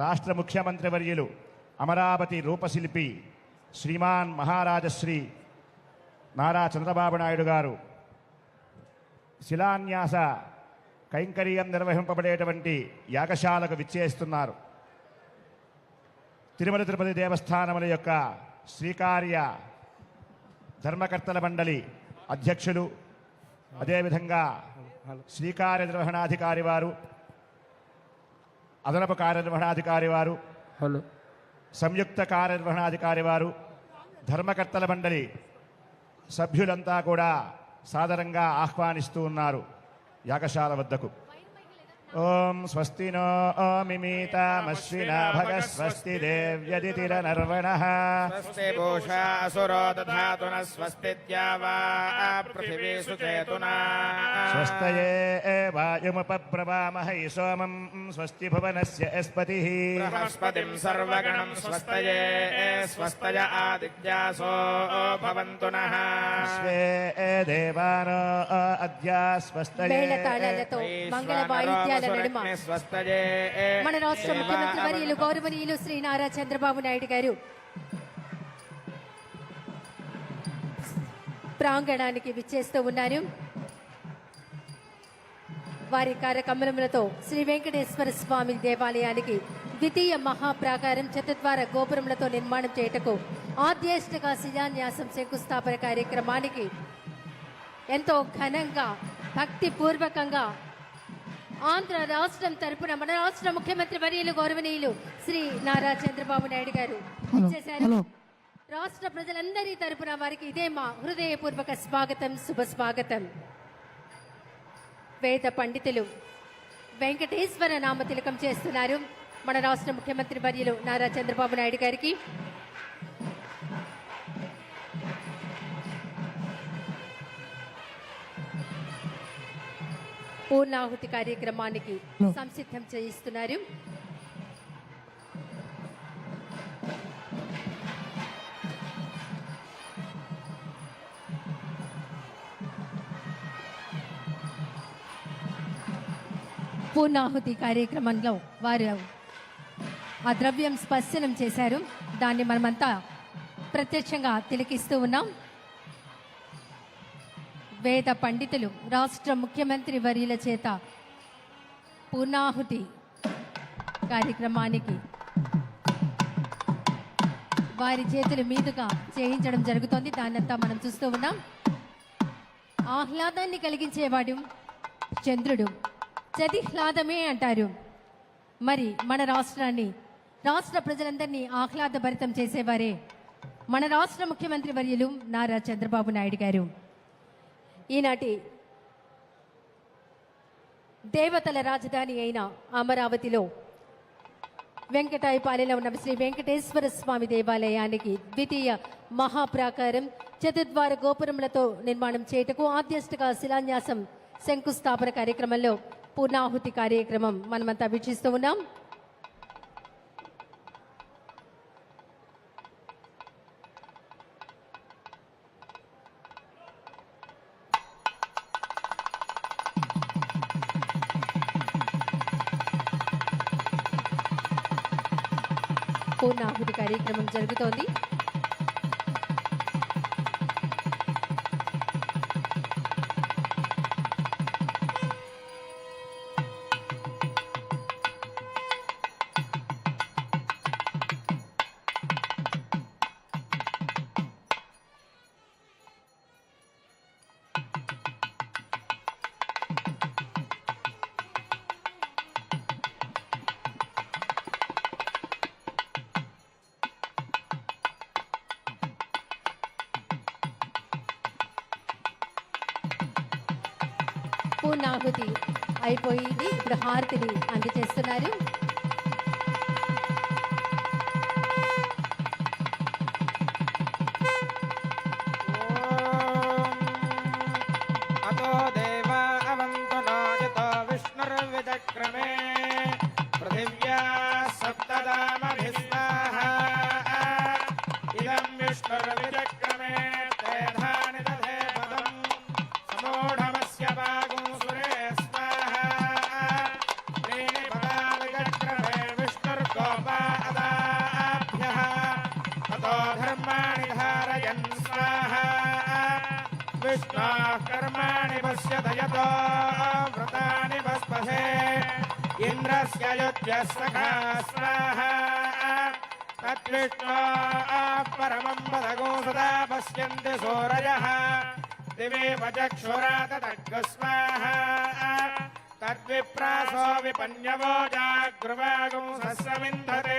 రాష్ట్ర ముఖ్యమంత్రి వర్యులు అమరావతి రూపశిల్పి శ్రీమాన్ మహారాజశ్రీ నారా చంద్రబాబు నాయుడు గారు. శిలాన్యాస కైంకర్యం నిర్వహింపబడేటువంటి యాగశాలకు విచ్చేస్తున్నారు. తిరుమల తిరుపతి దేవస్థానముల యొక్క శ్రీకార్య ధర్మకర్తల మండలి అధ్యక్షులు అదేవిధంగా శ్రీకార్య నిర్వహణాధికారి వారు అదనపు కార్యనిర్వహణాధికారి వారు హలో సంయుక్త కార్యనిర్వహణాధికారి వారు ధర్మకర్తల మండలి సభ్యులంతా కూడా సాదరంగా ఆహ్వానిస్తూ ఉన్నారు యాగశాల వద్దకు. ఓం స్వస్తి నో మిమీతామశ్వినా భగ స్వస్తి దేవ్యదితిర నర్వణ. స్వస్తి భూషా అసురో దధాతు న స్వస్తిత్యా వా పృథివీ సుచేతునా. స్వస్తయే వాయుముపబ్రవామహై సోమం స్వస్తి భువనస్య యస్పతి. బృహస్పతిం సర్వగణం స్వస్తయే స్వస్తయ ఆదిత్యాసో భవంతు నః స్వే దేవానో అద్య నడుమ. మన రాష్ట్ర ముఖ్యమంత్రి వర్యులు గౌరవనీయులు శ్రీ నారా చంద్రబాబు నాయుడు గారు ప్రాంగణానికి విచ్చేస్తూ ఉన్నారు. వారి కార్యక్రమములతో శ్రీ వెంకటేశ్వర స్వామి దేవాలయానికి ద్వితీయ మహాప్రాకారం చతుద్వార గోపురములతో నిర్మాణం చేయుటకు ఆద్యేష్టగా శిలాన్యాసం శంకుస్థాపన కార్యక్రమానికి ఎంతో ఘనంగా భక్తిపూర్వకంగా ఆంధ్ర రాష్ట్రం తరపున మన రాష్ట్ర ముఖ్యమంత్రి వర్యులు గౌరవనీయులు శ్రీ నారా చంద్రబాబు నాయుడు గారు. ఇచ్చేశారు. రాష్ట్ర ప్రజలందరి తరపున వారికి ఇదే మా హృదయపూర్వక స్వాగతం శుభ స్వాగతం. వేద పండితులు వెంకటేశ్వర నామ తిలకం చేస్తున్నారు మన రాష్ట్ర ముఖ్యమంత్రి వర్యులు నారా చంద్రబాబు నాయుడు గారికి. పూర్ణాహుతి కార్యక్రమానికి సంసిద్ధం చేయిస్తున్నారు. పూర్ణాహుతి కార్యక్రమంలో వారు ఆ ద్రవ్యం స్పర్శనం చేశారు. దాన్ని మనమంతా ప్రత్యక్షంగా తిలకిస్తూ ఉన్నాం. వేద పండితులు రాష్ట్ర ముఖ్యమంత్రి వర్యుల చేత పూర్ణాహుతి కార్యక్రమానికి వారి చేతుల మీదుగా చేయించడం జరుగుతోంది. దాన్నంతా మనం చూస్తూ ఉన్నాం. ఆహ్లాదాన్ని కలిగించేవాడు చంద్రుడు. చదిహ్లాదమే అంటారు. మరి మన రాష్ట్రాన్ని రాష్ట్ర ప్రజలందరినీ ఆహ్లాదభరితం చేసేవారే మన రాష్ట్ర ముఖ్యమంత్రి వర్యులు నారా చంద్రబాబు నాయుడు గారు. ఈనాటి దేవతల రాజధాని అయిన అమరావతిలో వెంకటాయపాలెలో ఉన్న శ్రీ వెంకటేశ్వర స్వామి దేవాలయానికి ద్వితీయ మహాప్రాకారం చతుర్ద్వార గోపురములతో నిర్మాణం చేయుటకు ఆద్యష్టగా శిలాన్యాసం శంకుస్థాపన కార్యక్రమంలో పూర్ణాహుతి కార్యక్రమం మనమంతా వీక్షిస్తూ ఉన్నాం. పూర్ణాహుతి కార్యక్రమం జరుగుతోంది. నాహుతి అయిపోయింది ఇప్పుడు హారతిని అందజేస్తున్నారు. धारयन् स्वाहा विष्णोः कर्माणि पश्यत यतो व्रतानि भस्मसे इन्द्रस्य युज्यः सखा स्वाहा। तद्विष्णो परमं पदगो सदा पश्यन्ति सूरयः दिवेव चक्षुरातदग् स्वाहा। तद्विप्रासो विपन्यवो जागृवागुं सस्यमिन्धते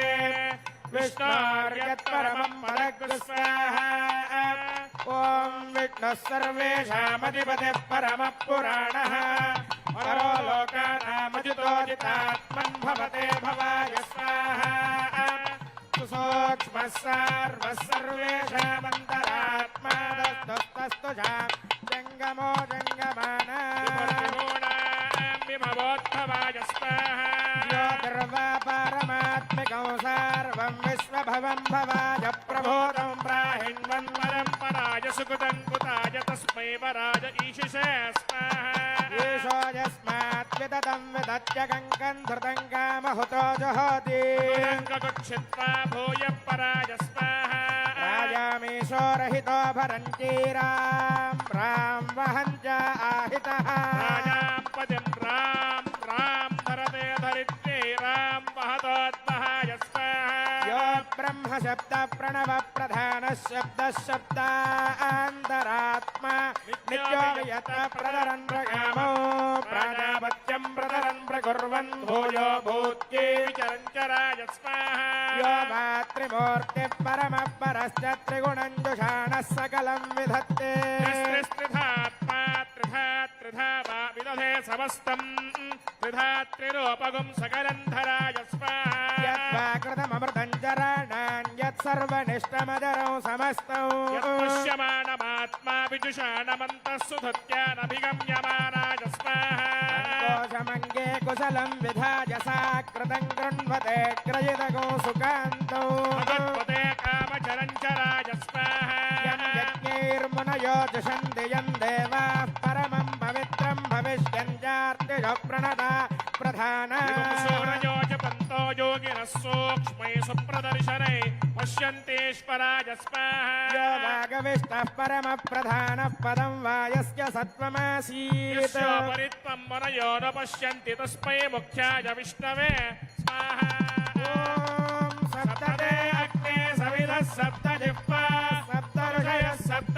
विष्णोर्यत्परमं पदग् स्वाहा ॐ विष्णुः सर्वेषामधिपतिः परमः पुराणः। परो लोकानामजितोजितात्मन् भवते भवाय स्वाहा। सुसूक्ष्मः सार्वः सर्वेषामन्तरात्मा दस्तस्तस्तु जङ्गमो जङ्गमाना। स्वाहा। विश्वभवं भवाय प्रबोधं प्राहिण्वन् परम्पराय सुकृतं कुताय तस्मै वराय ईशिषे स्वाहा ईशो यस्मात् विदतं विदत्य कङ्कन् धृतं कामहुतो जहोति गच्छित्वा भूय पराय स्वाहा राजामीशो रहितो भरञ्जीरां रां वहं च आहितः राजां पदिं राम राम ब्रह्म शब्द प्रणव प्रधान शब्द शब्दान्तरात्मा नित्यो यत प्रदरन् प्रगामो प्राजापत्यं प्रदरन् प्रकुर्वन् भूयो भूत्ये विचरं चराय स्वाहा यो भातृमूर्तिः परमः परश्च त्रिगुणं जुषाणः सकलं विधत्ते त्रिस्त्रिधात्मा त्रिधा त्रिधा वा विदधे समस्तम् त्रिधा त्रिरूपगुं सकलं धराय स्वाहा यद्वाकृतममृतं चराणां सर्वनिष्टमदरौ समस्तौ। यत्पश्यमाणमात्मा विजुषाणमन्तः स्वाहामङ्गे कुशलं विधाय सा कृतं गृह्णते क्रयिदगो सुकान्तौ। యోగార్తిజ ప్రణత ప్రధాన. సూరయోజపంతో యోగిన సూక్ష్మై సుప్రదర్శనై పశ్యంతేశ్వరాయ స్వాగవిష్ట పరమ ప్రధాన పదం వాయస్య సత్వమాసీత్. పరిత్వం వరయో న పశ్యంతి తస్మై ముఖ్యాయ విష్ణవే స్వాహ. ఓం సప్తదే అగ్నే సవిధ సప్త జిహ్వా సప్త సప్త